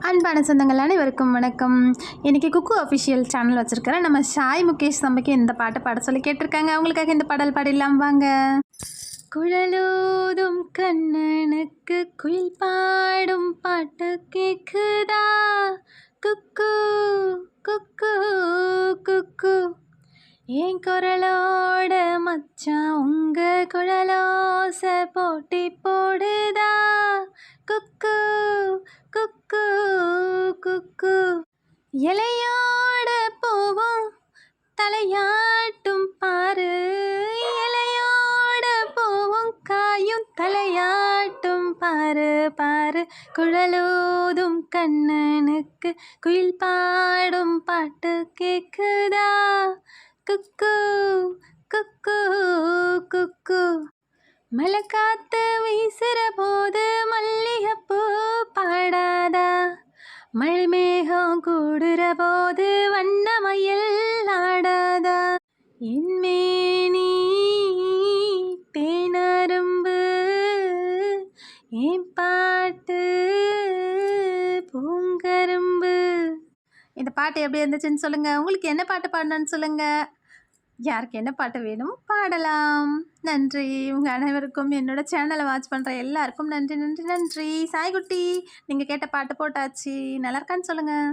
அன்பான சொந்தங்கள் அனைவருக்கும் வணக்கம். இன்றைக்கி குக்கு அஃபிஷியல் சேனல் வச்சுருக்கிறேன். நம்ம சாய் முகேஷ் தம்பிக்கு இந்த பாட்டை பாட சொல்லி கேட்டிருக்காங்க. அவங்களுக்காக இந்த பாடல் பாடிடலாம். வாங்க. குழலூதும் கண்ணனுக்கு குயில் பாடும் பாட்டு கேக்குதா? குக்கு குக்கு குக்கு. என் குரலோட மச்சான் உங்க குழலோச போட்டி போ இலையோட போவோம். தலையாட்டும் பாரு. இலையோட போவோம். காயும் தலையாட்டும் பாரு பாரு. குழலோதும் கண்ணனுக்கு குயில் பாடும் பாட்டு கேக்குதா? குக்கு குக்கு குக்கு. மழை காத்து வீசுற போது மல்லிகைப்பூ மழிமேகம் கூடுற போது வண்ணமயில் ஆடாதா? என் மேனி தேனரும்பு என் பாட்டு பூங்கரும்பு. இந்த பாட்டு எப்படி இருந்துச்சுன்னு சொல்லுங்கள் உங்களுக்கு என்ன பாட்டு பாடணும்னு சொல்லுங்கள் யாருக்கு என்ன பாட்டு வேணும் பாடலாம். நன்றி. உங்கள் அனைவருக்கும் என்னோட சேனலை வாட்ச் பண்ணுற எல்லாருக்கும் நன்றி நன்றி நன்றி. சாய்குட்டி நீங்கள் கேட்ட பாட்டு போட்டாச்சு. நல்லா இருக்கான்னு சொல்லுங்கள்